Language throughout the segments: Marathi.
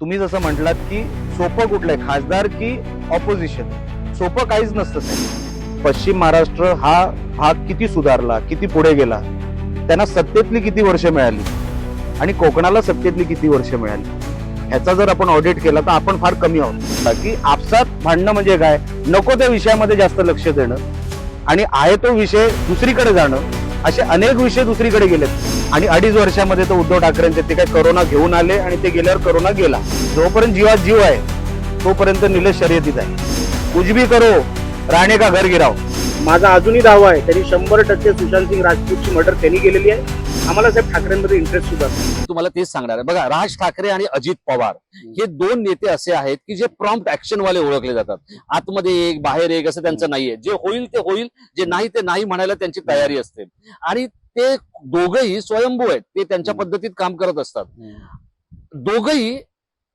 तुम्ही जसं म्हटलात की सोपं कुठलंय? खासदार की ऑपोजिशन सोपं काहीच नसतं साहेब पश्चिम महाराष्ट्र हा भाग किती सुधारला किती पुढे गेला त्यांना सत्तेतली किती वर्ष मिळाली आणि कोकणाला सत्तेतली किती वर्ष मिळाली? ह्याचा जर आपण ऑडिट केला तर आपण फार कमी आहोत. की आपसात भांडणं म्हणजे काय? नको त्या विषयामध्ये जास्त लक्ष देणं आणि आहे तो विषय दुसरीकडे जाणं. असे अनेक विषय दुसरीकडे गेलेत. आणि अडीच वर्षामध्ये तो उद्धव ठाकरेंचे ते काय करोना घेऊन आले आणि ते गेल्यावर करोना गेला. जोपर्यंत जीवात जीव आहे तोपर्यंत निलेश शर्यतीत आहे. उजवी करो राणे का घर गिराव. माझा अजूनही दावा आहे त्यांनी शंभर टक्के सुशांत सिंग राजपूतची मर्डर त्यांनी केलेली आहे. आम्हाला साहेब ठाकरेंमध्ये इंटरेस्ट सुद्धा. तुम्हाला तेच सांगणार आहे. बघा राज ठाकरे आणि अजित पवार हे दोन नेते असे आहेत की जे प्रॉम्प्ट ऍक्शन वाले ओळखले जातात. आतमध्ये एक बाहेर एक असं त्यांचं नाहीये. जे होईल ते होईल जे नाही ते नाही म्हणायला त्यांची तयारी असते. आणि ते दोघही स्वयंभू आहेत. ते त्यांच्या पद्धतीत काम करत असतात. दोघही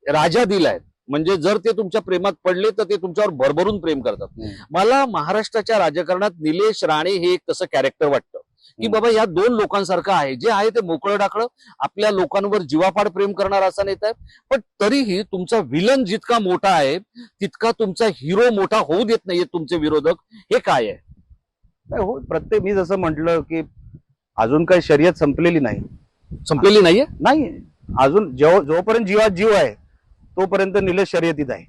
राजा दिल आहेत. म्हणजे जर ते तुमच्या प्रेमात पडले तर ते तुमच्यावर भरभरून प्रेम करतात. मला महाराष्ट्राच्या राजकारणात निलेश राणे हे एक तसं कॅरेक्टर वाटतं. की. बाबा या दोन लोकांसारखं आहे. जे आहे ते मोकळं टाकलं आपल्या लोकांवर जीवापाड प्रेम करणार असा नेता आहे पण तरीही तुमचा विलन जितका मोठा आहे तितका तुमचा हिरो मोठा होऊ देत नाहीये तुमचे विरोधक. हे काय आहे? हो प्रत्येक मी जसं म्हटलं की अजून काही शर्यत संपलेली नाही. संपलेली नाहीये? नाही अजून जोपर्यंत जीवात जीव आहे तोपर्यंत निलेश शर्यतीत आहे.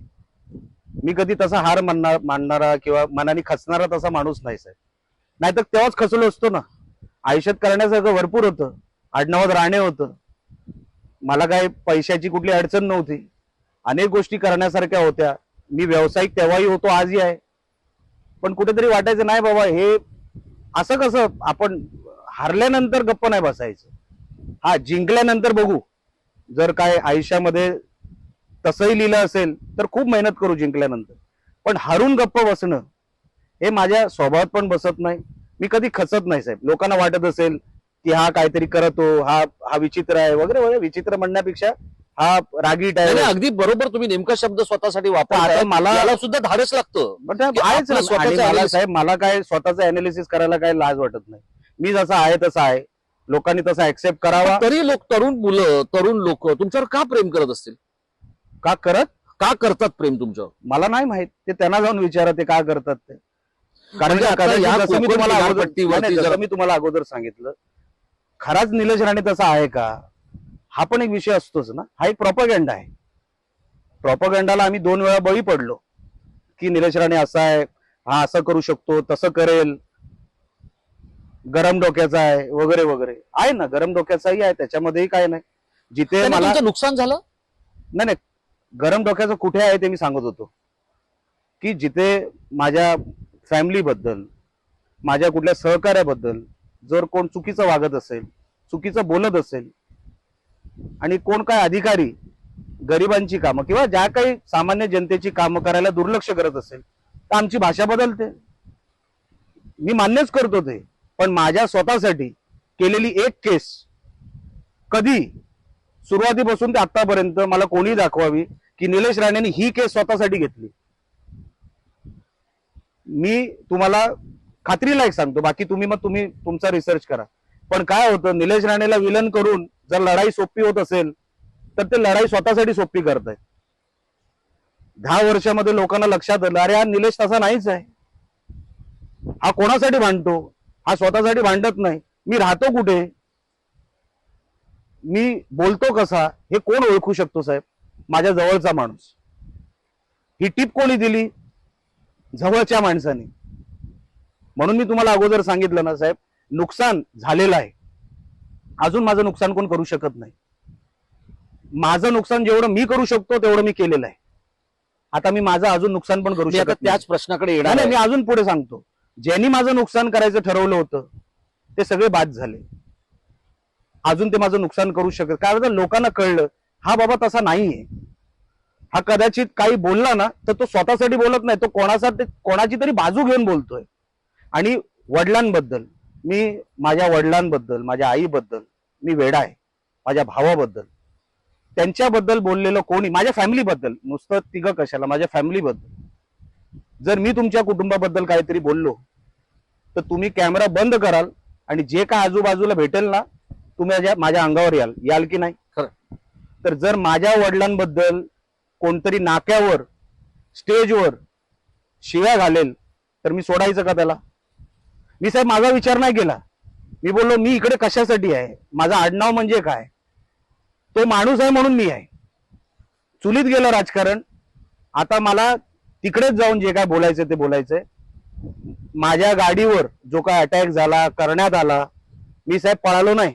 मी कधी तसा हार मानणार मानणारा किंवा मनाने खचणारा तसा माणूस नाही साहेब. नाहीतर तेव्हाच खचलो असतो ना. आयुष्यात करण्यासारखं भरपूर होतं. आडनावात राहणे होतं. मला काय पैशाची कुठली अडचण नव्हती. अनेक गोष्टी करण्यासारख्या होत्या. मी व्यावसायिक तेव्हाही होतो आजही आहे. पण कुठेतरी वाटायचं नाही बाबा हे असं कसं आपण हारल्यानंतर गप्प नाही बसायचं. हा जिंकल्यानंतर बघू. जर काय आयुष्यामध्ये तसंही लिहिलं असेल तर खूप मेहनत करू जिंकल्यानंतर. पण हरून गप्प बसणं हे माझ्या स्वभावात पण बसत नाही. मी कधी खचत नाही साहेब. लोकांना वाटत असेल की हा काहीतरी करतो हा हा विचित्र आहे वगैरे वगैरे. विचित्र म्हणण्यापेक्षा हा रागीट आहे. अगदी बरोबर तुम्ही नेमका शब्द स्वतःसाठी वापरता मला- सुद्धा धाडस लागतं. साहेब मला काय स्वतःचं अनालिसिस करायला काय लाज वाटत नाही. मी जसा आहे तसा आहे. लोकांनी तसा ऍक्सेप्ट करावा. तरी लोक तरुण मुलं तरुण लोक तुमच्यावर का प्रेम करत असतील? का करत? का करतात प्रेम तुमच्यावर? मला नाही माहीत. ते त्यांना जाऊन विचारा ते का करतात ते. कारण म्हणजे या जसं मी कोकण तुम्हाला अगोदर किनारपट्टीवरती नाही, नाही, जर- जसं मी तुम्हाला अगोदर सांगितलं खराच निलेश राणे तसा आहे का? हा पण एक विषय असतोच ना. हा एक प्रॉपगँडा आहे. प्रॉपगँडाला आम्ही दोन वेळा बळी पडलो की निलेश राणे असा आहे हा असं करू शकतो तसं करेल. गरम डोक्याचा आहे वगैरे वगैरे. आहे ना गरम डोक्याचाही आहे त्याच्यामध्येही काय नाही. जिथे त्याने मला तुमचं नुकसान झालं? नाही नाही. गरम डोक्याचं कुठे आहे ते मी सांगत होतो. की जिथे माझ्या फॅमिली बद्दल माझ्या कुठल्या सहकार्याबद्दल जर कोण चुकीचं वागत असेल चुकीचं बोलत असेल आणि कोण काय अधिकारी गरिबांची कामं किंवा ज्या काही सामान्य जनतेची कामं करायला दुर्लक्ष करत असेल तर आमची भाषा बदलते. मी मान्यच करतो ते पण माझ्या स्वतःसाठी केलेली एक केस कधी सुरुवातीपासून ते आतापर्यंत मला कोणी दाखवावी की निलेश राणेंनी ही केस स्वतःसाठी घेतली. मी तुम्हाला खात्रीला एक सांगतो. बाकी तुम्ही मग तुम्ही तुमचा रिसर्च करा. पण काय होतं निलेश राणेला विलन करून जर लढाई सोपी होत असेल तर ते लढाई स्वतःसाठी सोपी करतायत. दहा वर्षामध्ये लोकांना लक्षात आलं अरे हा निलेश तसा नाहीच आहे. हा कोणासाठी भांडतो? हा स्वतःसाठी भांडत नाही. मी राहतो कुठे? मी बोलतो कसा? हे कोण ओळखू शकतो साहेब? माझ्या जवळचा माणूस. ही टीप कोणी दिली? जवळच्या माणसाने. म्हणून मी तुम्हाला अगोदर सांगितलं ना साहेब नुकसान झालेलं आहे. अजून माझं नुकसान कोण करू शकत नाही. माझं नुकसान जेवढं मी करू शकतो तेवढं मी केलेलं आहे. आता मी माझं अजून नुकसान पण करू शकत. त्याच प्रश्नाकडे येणार नाही, मी. अजून पुढे सांगतो. ज्यांनी माझं नुकसान करायचं ठरवलं होतं ते सगळे बाद झाले. अजून ते माझं नुकसान करू शकत काय लोकांना कळलं हा बाबा तसा नाहीये. हा कदाचित काही बोलला ना तर तो स्वतःसाठी बोलत नाही तो कोणासाठी कोणाची तरी बाजू घेऊन बोलतोय. आणि वडिलांबद्दल मी माझ्या वडिलांबद्दल माझ्या आईबद्दल मी वेडा आहे माझ्या भावाबद्दल त्यांच्याबद्दल बोललेलं कोणी माझ्या फॅमिलीबद्दल नुसतं तिघं कशाला माझ्या फॅमिलीबद्दल. जर मी तुमच्या कुटुंबाबद्दल काहीतरी बोललो तर तुम्ही कॅमेरा बंद कराल आणि जे काय आजूबाजूला भेटेल ना तुम्ही माझ्या माझ्या अंगावर याल याल की नाही? खरं. तर जर माझ्या वडिलांबद्दल कोणतरी नाक्यावर स्टेजवर शिव्या घालेल तर मी सोडायचं का त्याला? मी साहेब माझा विचार नाही केला. मी बोललो मी इकडे कशासाठी आहे? माझं आडनाव म्हणजे काय? तो माणूस आहे म्हणून मी आहे. चुलीत गेलं राजकारण. आता मला तिकडेच जाऊन जे काय बोलायचं ते बोलायचंय. माझ्या गाडीवर जो काय अटॅक झाला करण्यात आला मी साहेब पळालो नाही.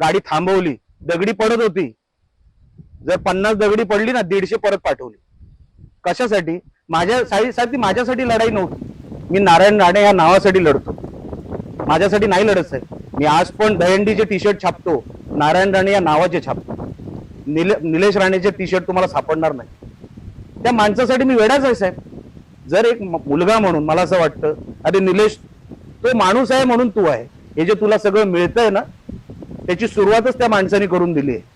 गाडी थांबवली. दगडी पडत होती. जर पन्नास दगडी पडली ना दीडशे परत पाठवली. कशासाठी? माझ्या साठी माझ्यासाठी लढाई नव्हती. मी नारायण राणे या नावासाठी लढतो. माझ्यासाठी नाही लढत साहेब. मी आज पण दहंडीचे टी शर्ट छापतो नारायण राणे या नावाचे छापतो. निले निलेश राणेचे टी शर्ट तुम्हाला सापडणार नाही. त्या माणसासाठी मी वेडाच आहे साहेब. जर एक मुलगा म्हणून मला असं वाटतं अरे निलेश तो माणूस आहे म्हणून तू आहे. हे जे तुला सगळं मिळतंय ना त्याची सुरुवातच त्या माणसाने करून दिली आहे.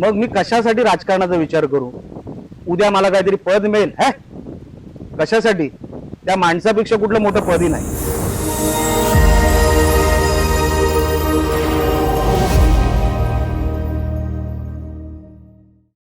मग मी कशासाठी राजकारणाचा विचार करू? उद्या मला काहीतरी पद मिळेल है? कशासाठी? त्या माणसापेक्षा कुठलं मोठं पदही नाही.